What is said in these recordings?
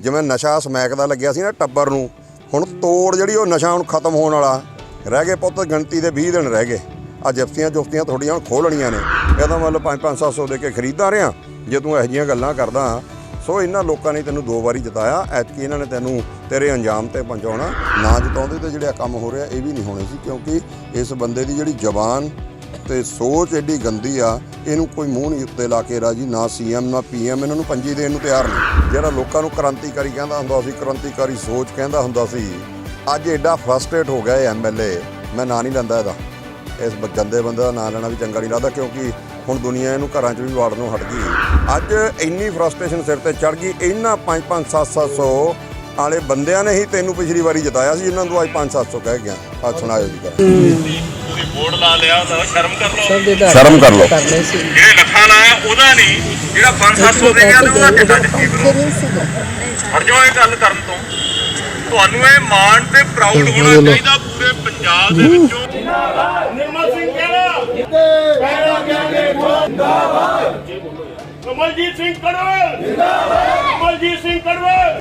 ਜਿਵੇਂ ਨਸ਼ਾ ਸਮੈਕ ਦਾ ਲੱਗਿਆ ਸੀ ਨਾ ਟੱਬਰ ਨੂੰ, ਹੁਣ ਤੋੜ ਜਿਹੜੀ ਉਹ ਨਸ਼ਾ ਹੁਣ ਖਤਮ ਹੋਣ ਵਾਲਾ, ਰਹਿ ਗਏ ਪੁੱਤ ਗਿਣਤੀ ਦੇ 20 ਦਿਨ ਰਹਿ ਗਏ। ਆ ਜਿਪਸੀਆਂ ਜੁਫਤੀਆਂ ਥੋੜੀਆਂ ਹੁਣ ਖੋਲਣੀਆਂ ਨੇ। ਇਹਦਾ ਮਤਲਬ 5-5 700 ਦੇ ਕੇ ਖਰੀਦਾ ਰਿਆਂ ਜੇ ਤੂੰ ਇਹੋ ਜਿਹੀਆਂ ਗੱਲਾਂ ਕਰਦਾ ਸੋ ਇਹਨਾਂ ਲੋਕਾਂ ਨੇ ਤੈਨੂੰ ਦੋ ਵਾਰੀ ਜਿਤਾਇਆ, ਐਤਕੀ ਇਹਨਾਂ ਨੇ ਤੈਨੂੰ ਤੇਰੇ ਅੰਜਾਮ ਤੇ ਪਹੁੰਚਾਉਣਾ। ਨਾ ਜਿਤਾਉਂਦੇ ਤੇ ਜਿਹੜਾ ਕੰਮ ਹੋ ਰਿਹਾ, ਇਹ ਵੀ ਨਹੀਂ ਹੋਣੇ ਸੀ, ਕਿਉਂਕਿ ਇਸ ਬੰਦੇ ਦੀ ਜਿਹੜੀ ਜ਼ਬਾਨ ਤੇ ਸੋਚ ਐਡੀ ਗੰਦੀ ਆ, ਇਹਨੂੰ ਕੋਈ ਮੂੰਹ ਨਹੀਂ ਉੱਤੇ ਲਾ ਕੇ ਰਾਜੀ, ਨਾ ਸੀਐਮ ਨਾ ਪੀਐਮ ਇਹਨਾਂ ਨੂੰ ਪੰਜੀ ਦੇਣ ਨੂੰ ਤਿਆਰ ਨਹੀਂ। ਜਿਹੜਾ ਲੋਕਾਂ ਨੂੰ ਕ੍ਰਾਂਤੀਕਾਰੀ ਕਹਿੰਦਾ ਹੁੰਦਾ ਸੀ, ਕ੍ਰਾਂਤੀਕਾਰੀ ਸੋਚ ਕਹਿੰਦਾ ਹੁੰਦਾ ਸੀ, ਅੱਜ ਐਡਾ ਫਰਸਟ੍ਰੇਟ ਹੋ ਗਿਆ ਇਹ ਐਮਐਲਏ ਮੈਂ ਨਾਂ ਨਹੀਂ ਲੈਂਦਾ ਇਹਦਾ। ਇਸ ਬ- ਗੰਦੇ ਬੰਦੇ ਦਾ ਨਾਂ ਲੈਣਾ ਵੀ ਚੰਗਾ ਨਹੀਂ ਲੱਗਦਾ, ਕਿਉਂਕਿ ਹੁਣ ਦੁਨੀਆ ਇਹਨੂੰ ਘਰਾਂ 'ਚ ਵੀ ਵਾੜਨ ਨੂੰ ਹਟ ਗਈ। ਅੱਜ ਇੰਨੀ ਫਰਸਟ੍ਰੇਸ਼ਨ ਸਿਰ ਤੇ ਚੜ ਗਈ, ਇਹਨਾਂ 5-5 7-700 ਵਾਲੇ ਬੰਦਿਆਂ ਨੇ ਹੀ ਤੈਨੂੰ ਪਿਛਲੀ ਵਾਰੀ ਜਿਤਾਇਆ ਸੀ ਇਹਨਾਂ ਨੂੰ ਅੱਜ 5-700 ਕਹਿ ਗਿਆ। ਆ ਸੁਣਾਇਓ ਜੀ। ਕਰ ਬੋਰਡ ਲਾ ਲਿਆ ਉਹਦਾ ਸ਼ਰਮ ਕਰ ਲਓ। ਸ਼ਰਮ ਕਰ ਜਿਹੜੇ ਲੱਖਾਂ ਲਾਇਆ ਉਹਦਾ ਨਹੀਂ ਜਿਹੜਾ 5-700 ਦੇ ਗਿਆ ਤੇ ਉਹਦਾ ਕਿੱਦਾਂ ਹਟ ਜਾਓ ਇਹ ਗੱਲ ਕਰਨ ਤੋਂ। ਤੁਹਾਨੂੰ ਇਹ ਮਾਣ ਤੇ ਪ੍ਰਾਊਡ ਹੋਣਾ ਚਾਹੀਦਾ ਪੂਰੇ ਪੰਜਾਬ ਦੇ ਵਿੱਚੋਂ। ਨਿਰਮਲ ਸਿੰਘ ਕਹਿਣਾ ਕਮਲਜੀਤ ਸਿੰਘ ਕੜਵਲ। ਜਿੰਦਾਬਾਦ ਕਮਲਜੀਤ ਸਿੰਘ ਕੜਵਲ।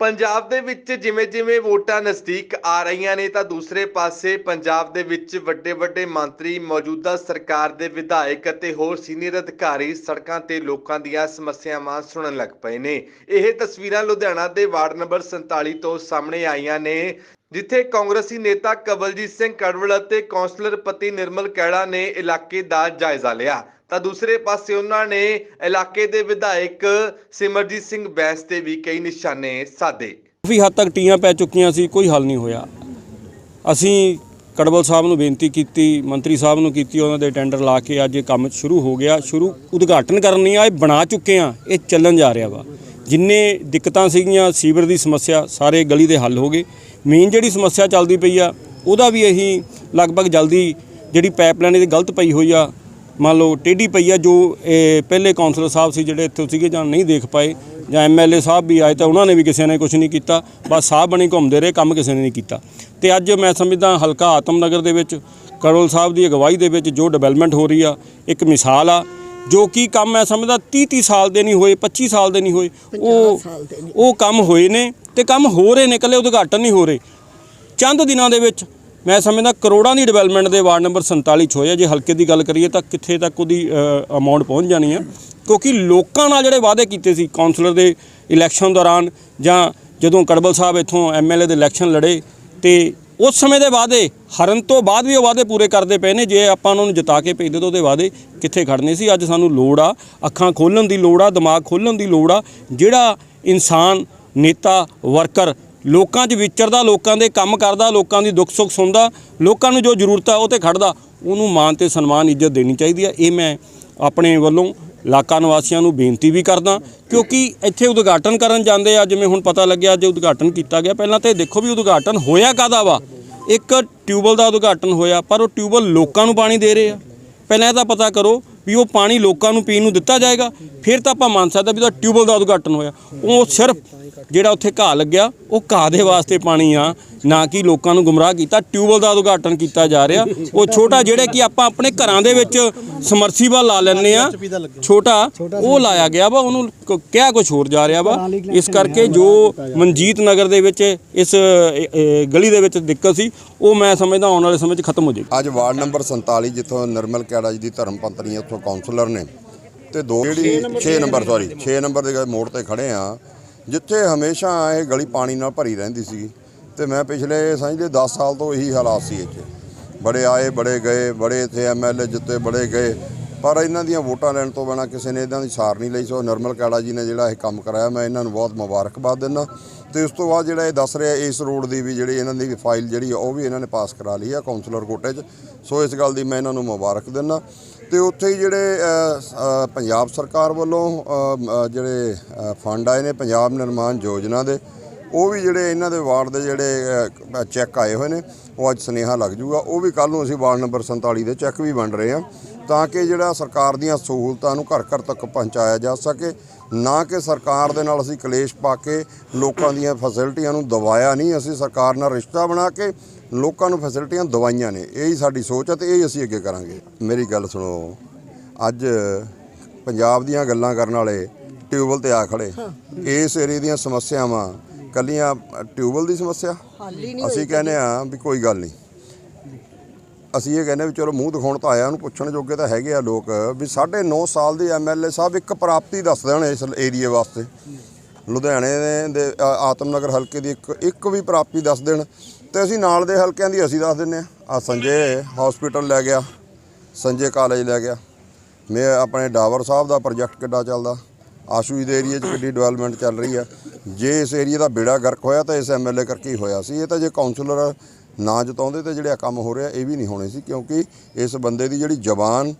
ਪੰਜਾਬ ਦੇ ਵਿੱਚ ਜਿਵੇਂ ਜਿਵੇਂ ਵੋਟਾਂ ਨਜ਼ਦੀਕ ਆ ਰਹੀਆਂ ਨੇ ਤਾਂ ਦੂਸਰੇ ਪਾਸੇ ਪੰਜਾਬ ਦੇ ਵਿੱਚ ਵੱਡੇ ਵੱਡੇ ਮੰਤਰੀ, ਮੌਜੂਦਾ ਸਰਕਾਰ ਦੇ ਵਿਧਾਇਕ ਅਤੇ ਹੋਰ ਸੀਨੀਅਰ ਅਧਿਕਾਰੀ ਸੜਕਾਂ ਤੇ ਲੋਕਾਂ ਦੀਆਂ ਸਮੱਸਿਆਵਾਂ ਸੁਣਨ ਲੱਗ ਪਏ ਨੇ। ਇਹ ਤਸਵੀਰਾਂ ਲੁਧਿਆਣਾ ਦੇ ਵਾਰਡ ਨੰਬਰ 47 ਤੋਂ ਸਾਹਮਣੇ ਆਈਆਂ ਨੇ, ਜਿੱਥੇ ਕਾਂਗਰਸੀ ਨੇਤਾ ਕਵਲਜੀਤ ਸਿੰਘ ਕੜਵਲ ਅਤੇ ਕੌਂਸਲਰ ਪਤੀ ਨਿਰਮਲ ਕੈੜਾ ਨੇ ਇਲਾਕੇ ਦਾ ਜਾਇਜ਼ਾ ਲਿਆ। ਤਾਂ ਦੂਸਰੇ ਪਾਸੇ ਉਹਨਾਂ ਨੇ ਇਲਾਕੇ ਦੇ ਵਿਧਾਇਕ ਸਿਮਰਜੀਤ ਸਿੰਘ ਬੈਂਸ ਤੇ ਵੀ ਕਈ ਨਿਸ਼ਾਨੇ ਸਾਧੇ। ਕਾਫੀ ਹੱਦ ਤੱਕ ਟੀਆਂ ਪੈ ਚੁੱਕੀਆਂ ਸੀ, ਕੋਈ ਹੱਲ ਨਹੀਂ ਹੋਇਆ। ਅਸੀਂ ਕੜਵਲ ਸਾਹਿਬ ਨੂੰ ਬੇਨਤੀ ਕੀਤੀ, ਮੰਤਰੀ ਸਾਹਿਬ ਨੂੰ ਕੀਤੀ, ਉਹਨਾਂ ਦੇ ਟੈਂਡਰ ਲਾ ਕੇ ਅੱਜ ਇਹ ਕੰਮ ਸ਼ੁਰੂ ਹੋ ਗਿਆ। ਸ਼ੁਰੂ ਉਦਘਾਟਨ ਕਰਨ ਨਹੀਂ ਆ ਇਹ ਬਣਾ ਚੁੱਕੇ ਆ ਇਹ ਚੱਲਣ ਜਾ ਰਿਹਾ ਵਾ। ਜਿੰਨੇ ਦਿੱਕਤਾਂ ਸੀਗੀਆਂ, ਸੀਵਰ ਦੀ ਸਮੱਸਿਆ, ਸਾਰੇ ਗਲੀ ਦੇ ਹੱਲ ਹੋ ਗਏ। ਮੇਨ ਜਿਹੜੀ ਸਮੱਸਿਆ ਚੱਲਦੀ ਪਈ ਆ, ਉਹਦਾ ਵੀ ਅਸੀਂ ਲਗਭਗ ਜਲਦੀ ਜਿਹੜੀ ਪਾਈਪਲਾਈਨ ਇਹਦੀ ਗਲਤ ਪਈ ਹੋਈ ਆ ਮੰਨ ਲਓ ਟੇਢੀ ਪਈ ਆ ਜੋ ਇਹ ਪਹਿਲੇ ਕਾਉਂਸਲਰ ਸਾਹਿਬ ਸੀ ਜਿਹੜੇ ਇੱਥੇ ਸੀਗੇ ਜਾਂ ਨਹੀਂ ਦੇਖ ਪਾਏ ਜਾਂ ਐਮਐਲਏ ਸਾਹਿਬ ਵੀ ਆਏ ਤਾਂ ਉਹਨਾਂ ਨੇ ਵੀ ਕਿਸੇ ਨੇ ਕੁਝ ਨਹੀਂ ਕੀਤਾ ਬਸ ਸਾਹਿਬ ਬਣੀ ਘੁੰਮਦੇ ਰਹੇ ਕੰਮ ਕਿਸੇ ਨੇ ਨਹੀਂ ਕੀਤਾ। ਤੇ ਅੱਜ ਮੈਂ ਸਮਝਦਾ ਹਲਕਾ ਆਤਮਨਗਰ ਦੇ ਵਿੱਚ ਕਰੋਲ ਸਾਹਿਬ ਦੀ ਅਗਵਾਈ ਦੇ ਵਿੱਚ ਜੋ ਡਿਵੈਲਪਮੈਂਟ ਹੋ ਰਹੀ ਆ ਇੱਕ ਮਿਸਾਲ ਆ ਜੋ ਕੀ ਕੰਮ ਮੈਂ ਸਮਝਦਾ 30 30 ਸਾਲ ਦੇ ਨਹੀਂ ਹੋਏ 25 ਸਾਲ ਦੇ ਨਹੀਂ ਹੋਏ ਉਹ ਉਹ ਕੰਮ ਹੋਏ ਨੇ ਤੇ ਕੰਮ ਹੋ ਰਹੇ ਨੇ ਇਕੱਲੇ ਉਦਘਾਟਨ ਨਹੀਂ ਹੋ ਰਹੇ। ਚੰਦ ਦਿਨਾਂ ਦੇ ਵਿੱਚ ਮੈਂ ਸਮਝਦਾ ਕਰੋੜਾਂ ਦੀ ਡਿਵੈਲਪਮੈਂਟ ਦੇ ਵਾਰਡ ਨੰਬਰ 47 ਚ ਹੋਇਆ ਜੇ ਹਲਕੇ ਦੀ ਗੱਲ ਕਰੀਏ ਤਾਂ ਕਿੱਥੇ ਤੱਕ ਉਹਦੀ ਅਮਾਉਂਟ ਪਹੁੰਚ ਜਾਣੀ ਆ। ਕਿਉਂਕਿ ਲੋਕਾਂ ਨਾਲ ਜਿਹੜੇ ਵਾਅਦੇ ਕੀਤੇ ਸੀ ਕਾਉਂਸਲਰ ਦੇ ਇਲੈਕਸ਼ਨ ਦੌਰਾਨ ਜਾਂ ਜਦੋਂ ਕੜਬਲ ਸਾਹਿਬ ਇੱਥੋਂ ਐਮਐਲਏ ਦੇ ਇਲੈਕਸ਼ਨ ਲੜੇ ਤੇ ਉਸ ਸਮੇਂ ਦੇ ਵਾਅਦੇ ਹਰਨ ਤੋਂ ਬਾਅਦ ਵੀ ਉਹ ਵਾਅਦੇ ਪੂਰੇ ਕਰਦੇ ਪਏ ਨੇ। ਜੇ ਆਪਾਂ ਉਹਨਾਂ ਨੂੰ ਜਿਤਾ ਕੇ ਭੇਜਦੇ ਤਾਂ ਉਹਦੇ ਵਾਅਦੇ ਕਿੱਥੇ ਖੜਨੇ ਸੀ? ਅੱਜ ਸਾਨੂੰ ਲੋੜ ਆ, ਅੱਖਾਂ ਖੋਲਣ ਦੀ ਲੋੜ ਆ, ਦਿਮਾਗ ਖੋਲਣ ਦੀ ਲੋੜ ਆ। ਜਿਹੜਾ ਇਨਸਾਨ, ਨੇਤਾ ਵਰਕਰ ਲੋਕਾਂ 'ਚ ਵਿਚਰਦਾ, ਲੋਕਾਂ ਦੇ ਕੰਮ ਕਰਦਾ, ਲੋਕਾਂ ਦੀ ਦੁੱਖ ਸੁੱਖ ਸੁਣਦਾ, ਲੋਕਾਂ ਨੂੰ ਜੋ ਜ਼ਰੂਰਤ ਆ ਉਹ ਤੇ ਖੜਦਾ, ਉਹਨੂੰ ਮਾਣ ਤੇ ਸਨਮਾਨ ਇੱਜ਼ਤ ਦੇਣੀ ਚਾਹੀਦੀ ਆ। ਇਹ ਮੈਂ ਆਪਣੇ ਵੱਲੋਂ ਇਲਾਕਾ ਨਿਵਾਸੀਆਂ ਨੂੰ ਬੇਨਤੀ ਵੀ ਕਰਦਾ, ਕਿਉਂਕਿ ਇੱਥੇ ਉਦਘਾਟਨ ਕਰਨ ਜਾਂਦੇ ਆ, ਜਿਵੇਂ ਹੁਣ ਪਤਾ ਲੱਗਿਆ ਅੱਜ ਉਦਘਾਟਨ ਕੀਤਾ ਗਿਆ। ਪਹਿਲਾਂ ਤਾਂ ਦੇਖੋ ਵੀ ਉਦਘਾਟਨ ਹੋਇਆ ਕਾਦਾ ਵਾ? ਇੱਕ ਟਿਊਬਲ ਦਾ ਉਦਘਾਟਨ ਹੋਇਆ, ਪਰ ਉਹ ਟਿਊਬਲ ਲੋਕਾਂ ਨੂੰ ਪਾਣੀ ਦੇ ਰਹੇ ਆ। ਪਹਿਲਾਂ ਇਹ ਤਾਂ ਪਤਾ ਕਰੋ ਵੀ ਉਹ ਪਾਣੀ ਲੋਕਾਂ ਨੂੰ ਪੀਣ ਨੂੰ ਦਿੱਤਾ ਜਾਏਗਾ, ਫਿਰ ਤਾਂ ਆਪਾਂ ਮੰਨ ਸਕਦੇ ਵੀ ਉਹਦਾ ਟਿਊਬਲ ਦਾ ਉਦਘਾਟਨ ਹੋਇਆ। ਉਹ ਸਿਰਫ ਜਿਹੜਾ ਉੱਥੇ ਘਾਹ ਲੱਗਿਆ ਉਹ ਘਾਹ ਦੇ ਵਾਸਤੇ ਪਾਣੀ ਆ ਨਾ ਕਿ ਲੋਕਾਂ ਨੂੰ ਗੁੰਮਰਾਹ ਕੀਤਾ ਟਿਊਬਲ ਦਾ ਉਦਘਾਟਨ ਕੀਤਾ ਜਾ ਰਿਹਾ। ਉਹ ਛੋਟਾ ਜਿਹੜੇ ਕਿ ਆਪਾਂ ਆਪਣੇ ਘਰਾਂ ਦੇ ਵਿੱਚ ਸਮਰਸੀਬਲ ਲਾ ਲੈਂਦੇ ਆ ਛੋਟਾ ਉਹ ਲਾਇਆ ਗਿਆ ਵਾ ਉਹਨੂੰ ਕ- ਕਿਹਾ ਕੁਝ ਹੋਰ ਜਾ ਰਿਹਾ ਵਾ। ਇਸ ਕਰਕੇ ਜੋ ਮਨਜੀਤ ਨਗਰ ਦੇ ਵਿੱਚ ਇਸ ਅ, ਅ, ਗਲੀ ਦੇ ਵਿੱਚ ਦਿੱਕਤ ਸੀ ਉਹ ਮੈਂ ਸਮਝਦਾ ਆਉਣ ਵਾਲੇ ਸਮੇਂ 'ਚ ਖਤਮ ਹੋ ਜਾਏਗੀ। ਅੱਜ ਵਾਰਡ ਨੰਬਰ 47 ਜਿੱਥੋਂ ਨਿਰਮਲ ਕੈੜਾ ਜੀ ਦੀ ਧਰਮ ਪਤਨੀ ਹੈ ਉੱਥੋਂ ਕਾਉਂਸਲਰ ਨੇ। ਤੇ ਦੋ ਜਿਹੜੀ 6 ਨੰਬਰ ਸੌਰੀ 6 ਨੰਬਰ ਦੇ ਮੋੜ ਤੇ ਖੜੇ ਆ ਜਿੱਥੇ ਹਮੇਸ਼ਾ ਇਹ ਗਲੀ ਪਾਣੀ ਨਾਲ ਭਰੀ ਰਹਿੰਦੀ ਸੀ ਤੇ ਮੈਂ ਪਿਛਲੇ ਸਮਝਦੇ 10 ਸਾਲ ਤੋਂ ਇਹੀ ਹਾਲਾਤ ਸੀ ਇੱਥੇ। ਬੜੇ ਆਏ, ਬੜੇ ਗਏ, ਬੜੇ ਇੱਥੇ ਐਮਐਲਏ ਜਿੱਤੇ ਬੜੇ ਗਏ। ਪਰ ਇਹਨਾਂ ਦੀਆਂ ਵੋਟਾਂ ਲੈਣ ਤੋਂ ਬਿਨਾਂ ਕਿਸੇ ਨੇ ਇਹਨਾਂ ਦੀ ਸਾਰ ਨਹੀਂ ਲਈ, ਸੋ ਨਿਰਮਲ ਕੈੜਾ ਜੀ ਨੇ ਜਿਹੜਾ ਇਹ ਕੰਮ ਕਰਾਇਆ, ਮੈਂ ਇਹਨਾਂ ਨੂੰ ਬਹੁਤ ਮੁਬਾਰਕਬਾਦ ਦਿੰਦਾ। ਤੇ ਉਸ ਤੋਂ ਬਾਅਦ ਜਿਹੜਾ ਇਹ ਦੱਸ ਰਿਹਾ, ਇਸ ਰੋਡ ਦੀ ਵੀ ਜਿਹੜੀ ਇਹਨਾਂ ਦੀ ਵੀ ਫਾਈਲ ਜਿਹੜੀ ਆ, ਉਹ ਵੀ ਇਹਨਾਂ ਨੇ ਪਾਸ ਕਰਾ ਲਈ ਆ ਕਾਉਂਸਲਰ ਕੋਟੇ 'ਚ। ਸੋ ਇਸ ਗੱਲ ਦੀ ਮੈਂ ਇਹਨਾਂ ਨੂੰ ਮੁਬਾਰਕ ਦਿੰਦਾ। ਤੇ ਉੱਥੇ ਹੀ ਜਿਹੜੇ ਪੰਜਾਬ ਸਰਕਾਰ ਵੱਲੋਂ ਜਿਹੜੇ ਫੰਡ ਆਏ ਨੇ ਪੰਜਾਬ ਨਿਰਮਾਣ ਯੋਜਨਾ ਦੇ, ਉਹ ਵੀ ਜਿਹੜੇ ਇਹਨਾਂ ਦੇ ਵਾਰਡ ਦੇ ਜਿਹੜੇ ਚੈੱਕ ਆਏ ਹੋਏ ਨੇ, ਉਹ ਅੱਜ ਸੁਨੇਹਾ ਲੱਗ ਜੂਗਾ। ਉਹ ਵੀ ਕੱਲ ਨੂੰ ਅਸੀਂ ਵਾਰਡ ਨੰਬਰ 47 ਦੇ ਚੈੱਕ ਵੀ ਵੰਡ ਰਹੇ ਹਾਂ। ਤਾਂ ਕਿ ਜਿਹੜਾ ਸਰਕਾਰ ਦੀਆਂ ਸਹੂਲਤਾਂ ਨੂੰ ਘਰ ਘਰ ਤੱਕ ਪਹੁੰਚਾਇਆ ਜਾ ਸਕੇ ਨਾ ਕਿ ਸਰਕਾਰ ਦੇ ਨਾਲ ਅਸੀਂ ਕਲੇਸ਼ ਪਾ ਕੇ ਲੋਕਾਂ ਦੀਆਂ ਫੈਸਿਲਿਟੀਆਂ ਨੂੰ ਦਵਾਇਆ ਨਹੀਂ ਅਸੀਂ ਸਰਕਾਰ ਨਾਲ ਰਿਸ਼ਤਾ ਬਣਾ ਕੇ ਲੋਕਾਂ ਨੂੰ ਫੈਸਿਲਿਟੀਆਂ ਦਵਾਈਆਂ ਨੇ। ਇਹ ਹੀ ਸਾਡੀ ਸੋਚ ਹੈ ਤੇ ਇਹ ਅਸੀਂ ਅੱਗੇ ਕਰਾਂਗੇ। ਮੇਰੀ ਗੱਲ ਸੁਣੋ ਅੱਜ ਪੰਜਾਬ ਦੀਆਂ ਗੱਲਾਂ ਕਰਨ ਵਾਲੇ ਟਿਊਬਲ ਤੇ ਆ ਖੜੇ। ਇਸ ਏਰੀਏ ਦੀਆਂ ਸਮੱਸਿਆਵਾਂ ਕੱਲੀਆਂ ਟਿਊਬਲ ਦੀ ਸਮੱਸਿਆ? ਅਸੀਂ ਕਹਿੰਦੇ ਆ ਵੀ ਕੋਈ ਗੱਲ ਨਹੀਂ। ਅਸੀਂ ਇਹ ਕਹਿੰਦੇ ਵੀ ਚਲੋ ਮੂੰਹ ਦਿਖਾਉਣ ਤਾਂ ਆਇਆ, ਉਹਨੂੰ ਪੁੱਛਣ ਜੋਗੇ ਤਾਂ ਹੈਗੇ ਆ ਲੋਕ, ਵੀ 9.5 ਸਾਲ ਦੇ ਐਮਐਲਏ ਸਾਹਿਬ ਇੱਕ ਪ੍ਰਾਪਤੀ ਦੱਸ ਦੇਣ ਇਸ ਏਰੀਏ ਵਾਸਤੇ। ਲੁਧਿਆਣੇ ਦੇ- ਦੇ, ਆ- ਆਤਮਨਗਰ ਹਲਕੇ ਦੀ ਇੱਕ ਇੱਕ ਵੀ ਪ੍ਰਾਪਤੀ ਦੱਸ ਦੇਣ, ਤੇ ਅਸੀਂ ਨਾਲ ਦੇ ਹਲਕਿਆਂ ਦੀ ਅਸੀਂ ਦੱਸ ਦਿੰਨੇ ਆ ਆ ਸੰਜੇ ਹਸਪੀਟਲ ਲੈ ਗਿਆ, ਸੰਜੇ ਕਾਲਜ ਲੈ ਗਿਆ। ਮੇ ਆਪਣੇ ਡਾਵਰ ਸਾਹਿਬ ਦਾ ਪ੍ਰੋਜੈਕਟ ਕਿੱਡਾ ਚੱਲਦਾ, ਆਸ਼ੂ ਦੇ ਏਰੀਏ 'ਚ ਕਿੱਡੀ ਡਿਵੈਲਪਮੈਂਟ ਚੱਲ ਰਹੀ ਆ। ਜੇ ਇਸ ਏਰੀਏ ਦਾ ਬੇੜਾ ਗਰਕ ਹੋਇਆ ਤਾਂ ਇਸ ਐਮਐਲਏ ਕਰਕੇ ਹੀ ਹੋਇਆ ਸੀ। ਇਹ ਤਾਂ ਜੇ ਕਾਉਂਸਲਰ ਨਾ ਜਿਤਾਉਂਦੇ ਤੇ ਜਿਹੜੇ ਆ ਕੰਮ ਹੋ ਰਿਹਾ ਇਹ ਵੀ ਨਹੀਂ ਹੋਣੇ ਸੀ, ਕਿਉਂਕਿ ਇਸ ਬੰਦੇ ਦੀ ਜਿਹੜੀ ਜ਼ਬਾਨ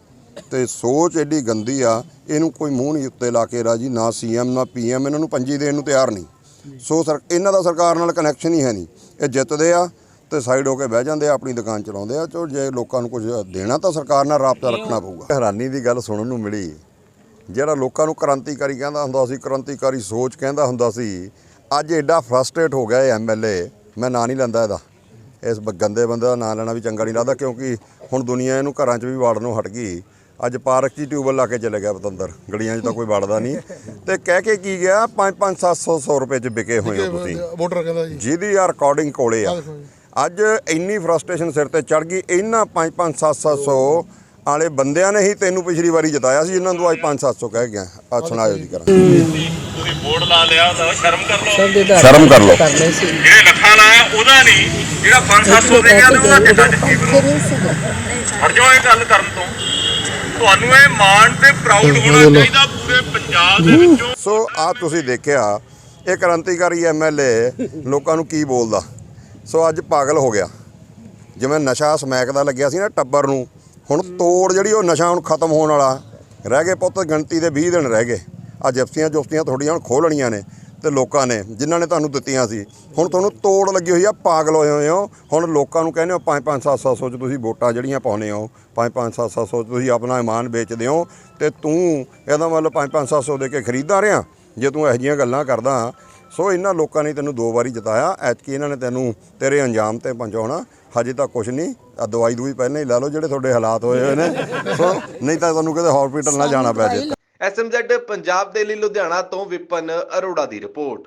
ਤੇ ਸੋਚ ਐਡੀ ਗੰਦੀ ਆ, ਇਹਨੂੰ ਕੋਈ ਮੂੰਹ ਨਹੀਂ ਉੱਤੇ ਲਾ ਕੇ ਰਾਜੀ, ਨਾ ਸੀਐਮ ਨਾ ਪੀਐਮ ਇਹਨਾਂ ਨੂੰ ਪੰਜੀ ਦੇਣ ਨੂੰ ਤਿਆਰ ਨਹੀਂ। ਸੋ ਸਰ, ਇਹਨਾਂ ਦਾ ਸਰਕਾਰ ਨਾਲ ਕਨੈਕਸ਼ਨ ਹੀ ਹੈ ਨਹੀਂ। ਇਹ ਜਿੱਤਦੇ ਆ ਤੇ ਸਾਈਡ ਹੋ ਕੇ ਬਹਿ ਜਾਂਦੇ ਆ, ਆਪਣੀ ਦੁਕਾਨ ਚਲਾਉਂਦੇ ਆ ਚੋ ਜੇ ਲੋਕਾਂ ਨੂੰ ਕੁਝ ਦੇਣਾ ਤਾਂ ਸਰਕਾਰ ਨਾਲ ਰਾਬਤਾ ਰੱਖਣਾ ਪਊਗਾ। ਹੈਰਾਨੀ ਦੀ ਗੱਲ ਸੁਣਨ ਨੂੰ ਮਿਲੀ। ਜਿਹੜਾ ਲੋਕਾਂ ਨੂੰ ਕ੍ਰਾਂਤੀਕਾਰੀ ਕਹਿੰਦਾ ਹੁੰਦਾ ਸੀ, ਕ੍ਰਾਂਤੀਕਾਰੀ ਸੋਚ ਕਹਿੰਦਾ ਹੁੰਦਾ ਸੀ, ਅੱਜ ਐਡਾ ਫਰਸਟ੍ਰੇਟ ਹੋ ਗਿਆ ਇਹ ਐਮਐਲਏ ਮੈਂ ਨਾਂ ਨਹੀਂ ਲੈਂਦਾ ਇਹਦਾ। ਇਸ ਬ- ਗੰਦੇ ਬੰਦੇ ਦਾ ਨਾਂ ਲੈਣਾ ਵੀ ਚੰਗਾ ਨਹੀਂ ਲੱਗਦਾ ਕਿਉਂਕਿ ਹੁਣ ਦੁਨੀਆ ਇਹਨੂੰ ਘਰਾਂ 'ਚ ਵੀ ਵਾੜਨ ਨੂੰ ਹਟ ਗਈ। ਅੱਜ ਪਾਰਕ 'ਚ ਹੀ ਟਿਊਬਲ ਲਾ ਕੇ ਚਲੇ ਗਿਆ ਪਤੰਦਰ ਗਲੀਆਂ 'ਚ ਤਾਂ ਕੋਈ ਵੜਦਾ ਨਹੀਂ। ਤੇ ਕਹਿ ਕੇ ਕੀ ਗਿਆ? 5-5 700 ਰੁਪਏ 'ਚ ਵਿਕੇ ਹੋਏ ਹੋ ਤੁਸੀਂ। ਵੋਟਰ ਕਹਿੰਦਾ ਜੀ। ਜਿਹਦੀ ਆ ਰਿਕਾਰਡਿੰਗ ਕੋਲੇ ਆ। ਅੱਜ ਇੰਨੀ ਫਰਸਟ੍ਰੇਸ਼ਨ ਸਿਰ ਤੇ ਚੜ ਗਈ ਇਹਨਾਂ 5-5 700 ਵਾਲੇ ਬੰਦਿਆਂ ਨੇ ਹੀ ਤੈਨੂੰ ਪਿਛਲੀ ਵਾਰੀ ਜਿਤਾਇਆ ਸੀ ਇਹਨਾਂ ਨੂੰ ਅੱਜ 5-700 ਕਹਿ ਗਿਆ ਆ ਸੁਣਾਇਓ ਜੀ। ਕਰਾਂ। ਤੁਸੀਂ ਬੋਰਡ ਲਾ ਲਿਆ ਉਹਦਾ ਸ਼ਰਮ ਕਰ ਲਓ। ਸ਼ਰਮ ਕਰ ਲਓ। ਜਿਹੜੇ ਲੱਖਾਂ ਲਾਇਆ ਉਹਦਾ ਨਹੀਂ। ਜਿਹੜਾ 5-700 ਦੇ ਗਿਆ ਤੇ ਉਹਦਾ ਕਿੱਡਾ ਹਟ ਜਾਓ ਇਹ ਗੱਲ ਕਰਨ ਤੋਂ। ਤੁਹਾਨੂੰ ਇਹ ਮਾਣ ਤੇ ਪ੍ਰਾਊਡ ਹੋਣਾ ਚਾਹੀਦਾ ਪੂਰੇ ਪੰਜਾਬ ਦੇ ਵਿੱਚੋਂ। ਸੋ ਆ ਤੁਸੀਂ ਦੇਖਿਆ ਇਹ ਕ੍ਰਾਂਤੀਕਾਰੀ ਐਮਐਲਏ ਲੋਕਾਂ ਨੂੰ ਕੀ ਬੋਲਦਾ। ਸੋ ਅੱਜ ਪਾਗਲ ਹੋ ਗਿਆ। ਜਿਵੇਂ ਨਸ਼ਾ ਸਮੈਕ ਦਾ ਲੱਗਿਆ ਸੀ ਨਾ ਟੱਬਰ ਨੂੰ। ਹੁਣ ਤੋੜ ਜਿਹੜੀ ਉਹ ਨਸ਼ਾ ਹੁਣ ਖਤਮ ਹੋਣ ਵਾਲਾ, ਰਹਿ ਗਏ ਪੁੱਤ ਗਿਣਤੀ ਦੇ 20 ਦਿਨ ਰਹਿ ਗਏ। ਆ ਜਿਪਸੀਆਂ ਜੁਪਸੀਆਂ ਤੁਹਾਡੀਆਂ ਹੁਣ ਖੋਲਣੀਆਂ ਨੇ ਤੇ ਲੋਕਾਂ ਨੇ, ਜਿਨ੍ਹਾਂ ਨੇ ਤੁਹਾਨੂੰ ਦਿੱਤੀਆਂ ਸੀ। ਹੁਣ ਤੁਹਾਨੂੰ ਤੋੜ ਲੱਗੀ ਹੋਈ ਆ, ਪਾਗਲ ਹੋਏ ਹੋਏ ਹੋ। ਹੁਣ ਲੋਕਾਂ ਨੂੰ ਕਹਿੰਦੇ ਹੋ 5 5 7 700 ਚ ਤੁਸੀਂ ਵੋਟਾਂ ਜਿਹੜੀਆਂ ਪਾਉਨੇ ਹੋ 5 5 7 700 ਚ ਤੁਸੀਂ ਆਪਣਾ ਇਮਾਨ ਵੇਚਦੇ ਹੋ ਤੇ ਤੂੰ ਇਹਦਾ ਮਤਲਬ 5 5 700 ਦੇ ਕੇ ਖਰੀਦਦਾ ਰਿਆਂ ਜੇ ਤੂੰ ਇਹੋ ਜਿਹੀਆਂ ਗੱਲਾਂ ਕਰਦਾ। ਸੋ ਇਹਨਾਂ ਲੋਕਾਂ ਨੇ ਤੈਨੂੰ ਦੋ ਵਾਰੀ ਜਿਤਾਇਆ, ਐਤਕੀ ਇਹਨਾਂ ਨੇ ਤੈਨੂੰ ਤੇਰੇ ਅੰਜਾਮ ਤੇ ਪਹੁੰਚਾਉਣਾ। ਹਜੇ ਤਾਂ ਕੁਝ ਨਹੀਂ ਆ ਦਵਾਈ ਦੂਈ ਪਹਿਲਾਂ ਹੀ ਲਾ ਲਓ ਜਿਹੜੇ ਤੁਹਾਡੇ ਹਾਲਾਤ ਹੋਏ ਹੋਏ ਨੇ। ਸੋ ਨਹੀਂ ਤਾਂ ਤੁਹਾਨੂੰ ਕਿਤੇ ਹਸਪੀਟਲ ਨਾ ਜਾਣਾ ਪੈ ਜੇ। ਐਸਐਮਜ਼ੈਡ ਪੰਜਾਬ ਦੇ ਲਈ ਲੁਧਿਆਣਾ ਤੋਂ ਵਿਪਨ ਅਰੋੜਾ ਦੀ ਰਿਪੋਰਟ।